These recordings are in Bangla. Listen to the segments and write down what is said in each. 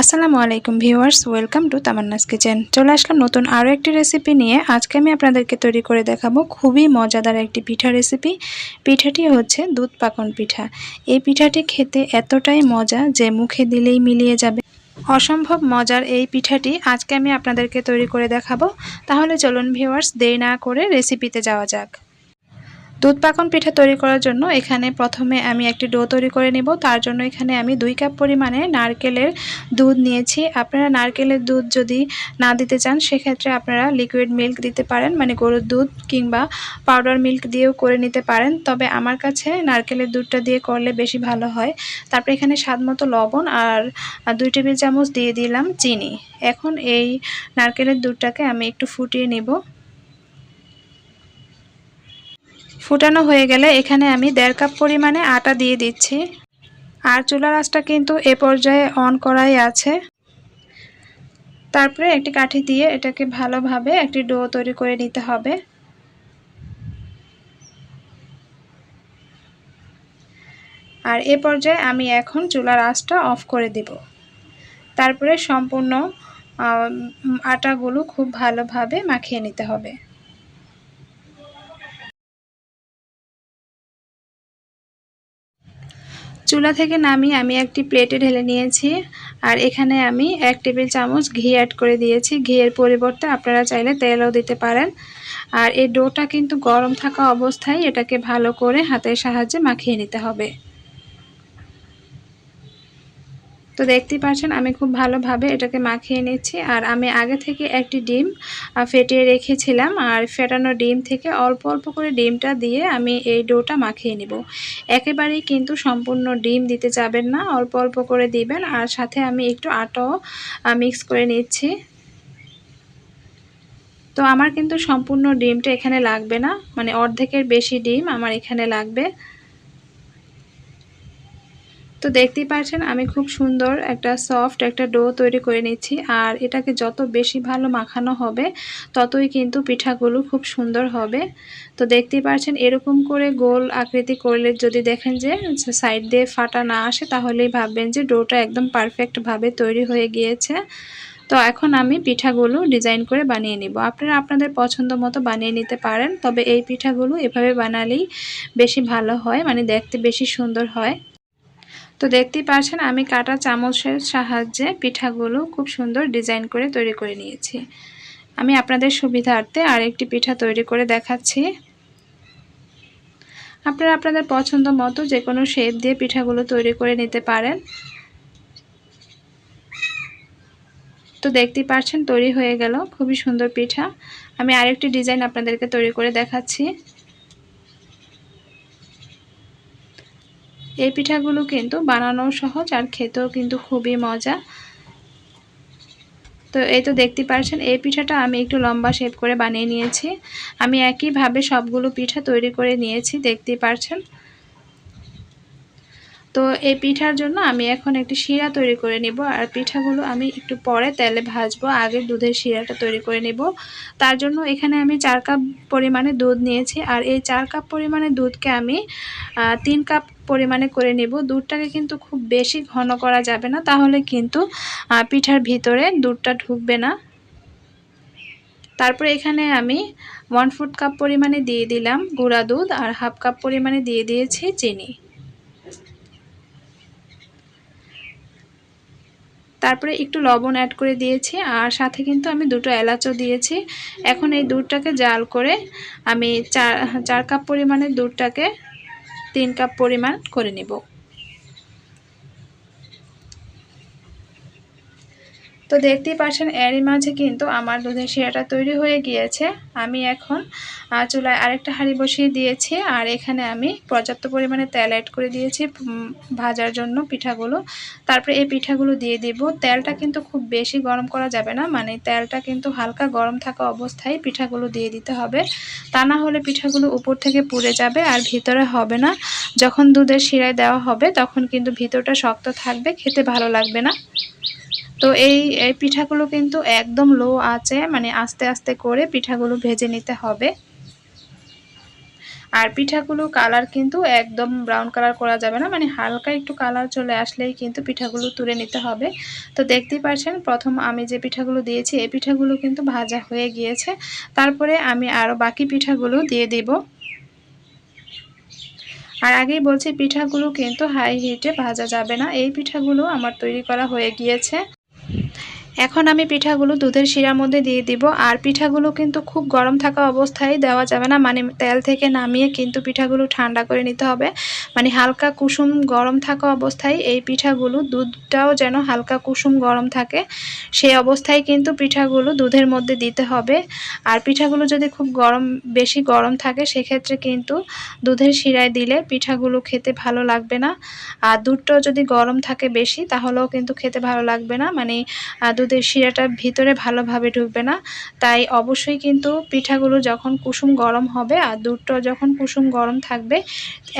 আসসালামু আলাইকুম viewers, welcome to Tamanna's kitchen. চলে আসলাম নতুন আরও একটি রেসিপি নিয়ে। আজকে আমি আপনাদেরকে তৈরি করে দেখাবো খুবই মজাদার একটি পিঠা রেসিপি। পিঠাটি হচ্ছে দুধ পাকন পিঠা। এই পিঠাটি খেতে এতটাই মজা যে মুখে দিলেই মিলিয়ে যাবে। অসম্ভব মজার এই পিঠাটি আজকে আমি আপনাদেরকে তৈরি করে দেখাবো। তাহলে চলুন ভিউয়ার্স, দেরি না করে রেসিপিতে যাওয়া যাক। দুধ পাকন পিঠা তৈরি করার জন্য এখানে প্রথমে আমি একটি ডো তৈরি করে নেব। তার জন্য এখানে আমি দুই কাপ পরিমাণে নারকেলের দুধ নিয়েছি। আপনারা নারকেলের দুধ যদি না দিতে চান, সেক্ষেত্রে আপনারা লিকুইড মিল্ক দিতে পারেন মানে গরুর দুধ কিংবা পাউডার মিল্ক দিয়েও করে নিতে পারেন। তবে আমার কাছে নারকেলের দুধটা দিয়ে করলে বেশি ভালো হয়। তারপরে এখানে স্বাদ মতো লবণ আর দুই টেবিল চামচ দিয়ে দিলাম চিনি। এখন এই নারকেলের দুধটাকে আমি একটু ফুটিয়ে নেব। ফুটানো হয়ে গেলে এখানে আমি দেড় কাপ পরিমাণে আটা দিয়ে দিচ্ছি। আর চুলার আঁচটা কিন্তু এ পর্যায়ে অন করাই আছে। তারপরে একটি কাঠি দিয়ে এটাকে ভালোভাবে একটি ডো তৈরি করে নিতে হবে। আর এ পর্যায়ে আমি এখন চুলার আঁচটা অফ করে দেব। তারপরে সম্পূর্ণ আটাগুলো খুব ভালোভাবে মাখিয়ে নিতে হবে। চুলা থেকে নামিয়ে আমি একটি প্লেটে ঢেলে নিয়েছি। আর এখানে আমি এক টেবিল চামচ ঘি অ্যাড করে দিয়েছি। ঘিয়ের পরিবর্তে আপনারা চাইলে তেলও দিতে পারেন। আর এই ডোটা কিন্তু গরম থাকা অবস্থায় এটাকে ভালো করে হাতের সাহায্যে মাখিয়ে নিতে হবে। তো দেখতেই পাচ্ছেন আমি খুব ভালোভাবে এটাকে মাখিয়ে নিচ্ছি। আর আমি আগে থেকে একটি ডিম ফেটিয়ে রেখেছিলাম। আর ফেটানো ডিম থেকে অল্প অল্প করে ডিমটা দিয়ে আমি এই ডোটা মাখিয়ে নিব। একেবারেই কিন্তু সম্পূর্ণ ডিম দিতে যাবেন না, অল্প অল্প করে দিবেন। আর সাথে আমি একটু আটাও মিক্স করে নিচ্ছি। তো আমার কিন্তু সম্পূর্ণ ডিমটা এখানে লাগবে না মানে অর্ধেকের বেশি ডিম আমার এখানে লাগবে। তো দেখতেই পাচ্ছেন আমি খুব সুন্দর একটা সফট একটা ডো তৈরি করে নিচ্ছি। আর এটাকে যত বেশি ভালো মাখানো হবে, ততই কিন্তু পিঠাগুলো খুব সুন্দর হবে। তো দেখতেই পাচ্ছেন এরকম করে গোল আকৃতি করলে যদি দেখেন যে সাইড দিয়ে ফাটা না আসে, তাহলেই ভাববেন যে ডোটা একদম পারফেক্টভাবে তৈরি হয়ে গিয়েছে। তো এখন আমি পিঠাগুলো ডিজাইন করে বানিয়ে নিব। আপনারা আপনাদের পছন্দ মতো বানিয়ে নিতে পারেন, তবে এই পিঠাগুলো এভাবে বানালেই বেশি ভালো হয় মানে দেখতে বেশি সুন্দর হয়। তো দেখতেই পাচ্ছেন আমি কাটা চামচের সাহায্যে পিঠাগুলো খুব সুন্দর ডিজাইন করে তৈরি করে নিয়েছি। আমি আপনাদের সুবিধার্থে আরেকটি পিঠা তৈরি করে দেখাচ্ছি। আপনারা আপনাদের পছন্দ মতো যে কোনো শেপ দিয়ে পিঠাগুলো তৈরি করে নিতে পারেন। তো দেখতেই পাচ্ছেন তৈরি হয়ে গেল, খুবই সুন্দর পিঠা। আমি আরেকটি ডিজাইন আপনাদেরকে তৈরি করে দেখাচ্ছি। এই পিঠাগুলো কিন্তু বানানো সহজ আর খেতেও কিন্তু খুবই মজা। তো এই তো দেখতে পাচ্ছেন এই পিঠাটা আমি একটু লম্বা শেপ করে বানিয়ে নিয়েছি। আমি একইভাবে সবগুলো পিঠা তৈরি করে নিয়েছি দেখতে পাচ্ছেন তো এই পিঠার জন্য আমি এখন একটি শিরা তৈরি করে নিব আর পিঠাগুলো আমি একটু পরে তেলে ভাজবো, আগে দুধের শিরাটা তৈরি করে নিব। তার জন্য এখানে আমি চার কাপ পরিমাণে দুধ নিয়েছি আর এই চার কাপ পরিমাণে দুধকে আমি তিন কাপ পরিমাণে করে নেব। দুধটাকে কিন্তু খুব বেশি ঘন করা যাবে না, তাহলে কিন্তু পিঠার ভিতরে দুধটা ঢুকবে না। তারপরে এখানে আমি ওয়ান ফুট কাপ পরিমাণে দিয়ে দিলাম গুঁড়া দুধ আর হাফ কাপ পরিমাণে দিয়ে দিয়েছি চিনি। তারপরে একটু লবণ অ্যাড করে দিয়েছি আর সাথে কিন্তু আমি দুটো এলাচও দিয়েছি। এখন এই দুধটাকে জাল করে আমি চার চার কাপ পরিমাণের দুধটাকে তিন কাপ পরিমাণ করে নেব। তো দেখতেই পাচ্ছেন এরই মাঝে কিন্তু আমার দুধের শিরাটা তৈরি হয়ে গিয়েছে। আমি এখন চুলায় আরেকটা হাঁড়ি বসিয়ে দিয়েছি, আর এখানে আমি পর্যাপ্ত পরিমাণে তেল অ্যাড করে দিয়েছি ভাজার জন্য পিঠাগুলো। তারপরে এই পিঠাগুলো দিয়ে দিব। তেলটা কিন্তু খুব বেশি গরম করা যাবে না মানে তেলটা কিন্তু হালকা গরম থাকা অবস্থায় পিঠাগুলো দিয়ে দিতে হবে। তা না হলে পিঠাগুলো উপর থেকে পুড়ে যাবে আর ভিতরে হবে না। যখন দুধের শিরায় দেওয়া হবে, তখন কিন্তু ভিতরটা শক্ত থাকবে, খেতে ভালো লাগবে না। তো এই এই পিঠাগুলো কিন্তু একদম লো আছে মানে আস্তে আস্তে করে পিঠাগুলো ভেজে নিতে হবে। আর পিঠাগুলো কালার কিন্তু একদম ব্রাউন কালার করা যাবে না মানে হালকা একটু কালার চলে আসলেই কিন্তু পিঠাগুলো তুলে নিতে হবে। তো দেখতেই পাচ্ছেন প্রথম আমি যে পিঠাগুলো দিয়েছি, এই পিঠাগুলো কিন্তু ভাজা হয়ে গিয়েছে। তারপরে আমি আরও বাকি পিঠাগুলো দিয়ে দিব। আর আগেই বলছি, পিঠাগুলো কিন্তু হাই হিটে ভাজা যাবে না। এই পিঠাগুলো আমার তৈরি করা হয়ে গিয়েছে। এখন আমি পিঠাগুলো দুধের শিরার মধ্যে দিয়ে দিব। আর পিঠাগুলো কিন্তু খুব গরম থাকা অবস্থায় দেওয়া যাবে না। মানে তেল থেকে নামিয়ে কিন্তু পিঠাগুলো ঠান্ডা করে নিতে হবে। মানে হালকা কুসুম গরম থাকা অবস্থায় এই পিঠাগুলো দুধটাও যেন হালকা কুসুম গরম থাকে, সেই অবস্থায় কিন্তু পিঠাগুলো দুধের মধ্যে দিতে হবে। আর পিঠাগুলো যদি খুব গরম, বেশি গরম থাকে, সেক্ষেত্রে কিন্তু দুধের শিরায় দিলে পিঠাগুলো খেতে ভালো লাগবে না। আর দুধটাও যদি গরম থাকে বেশি, তাহলেও কিন্তু খেতে ভালো লাগবে না। মানে দুধের শিরাটা ভিতরে ভালোভাবে ঢুকবে না। তাই অবশ্যই কিন্তু পিঠাগুলো যখন কুসুম গরম হবে আর দুধটাও যখন কুসুম গরম থাকবে,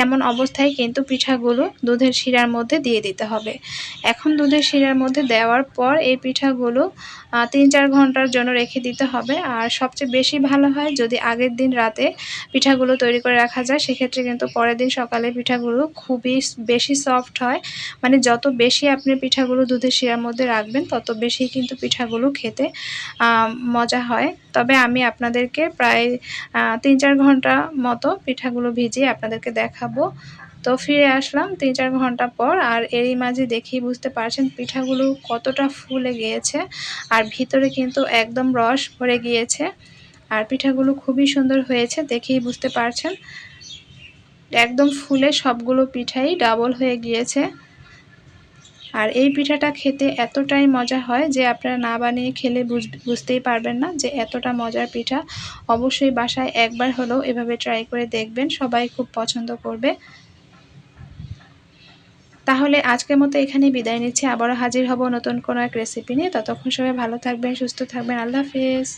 এমন অবস্থায় কিন্তু পিঠাগুলো দুধের শিরার মধ্যে দিয়ে দিতে হবে। এখন দুধের শিরার মধ্যে দেওয়ার পর এই পিঠাগুলো তিন চার ঘণ্টার জন্য রেখে দিতে হবে। আর সবচেয়ে বেশি ভালো হয় যদি আগের দিন রাতে পিঠাগুলো তৈরি করে রাখা যায়, সেক্ষেত্রে কিন্তু পরের দিন সকালে পিঠাগুলো খুবই বেশি সফট হয়। মানে যত বেশি আপনি পিঠাগুলো দুধের শিরার মধ্যে রাখবেন, তত বেশি কিন্তু পিঠাগুলো খেতে মজা হয়। তবে আমি আপনাদেরকে প্রায় তিন চার ঘণ্টা মতো পিঠাগুলো ভিজিয়ে আপনাদেরকে দেখাবো। তো ফিরে আসলাম তিন চার ঘণ্টা পর, আর এরই মাঝে দেখেই বুঝতে পারছেন পিঠাগুলো কতটা ফুলে গিয়েছে, আর ভিতরে কিন্তু একদম রস ভরে গিয়েছে। আর পিঠাগুলো খুবই সুন্দর হয়েছে, দেখেই বুঝতে পারছেন। একদম ফুলে সবগুলো পিঠাই ডাবল হয়ে গিয়েছে। আর এই পিঠাটা খেতে এতটাই মজা হয় যে আপনারা না বানিয়ে খেলে বুঝতেই পারবেন না যে এতটা মজার পিঠা অবশ্যই বাসায় একবার হলেও এভাবে ট্রাই করে দেখবেন, সবাই খুব পছন্দ করবে। তাহলে আজকের মতো এখানেই বিদায় নিচ্ছি, আবারও হাজির হব নতুন কোনো এক রেসিপি নিয়ে। ততক্ষণ সবাই ভালো থাকবেন, সুস্থ থাকবেন, আল্লাহ হাফিজ।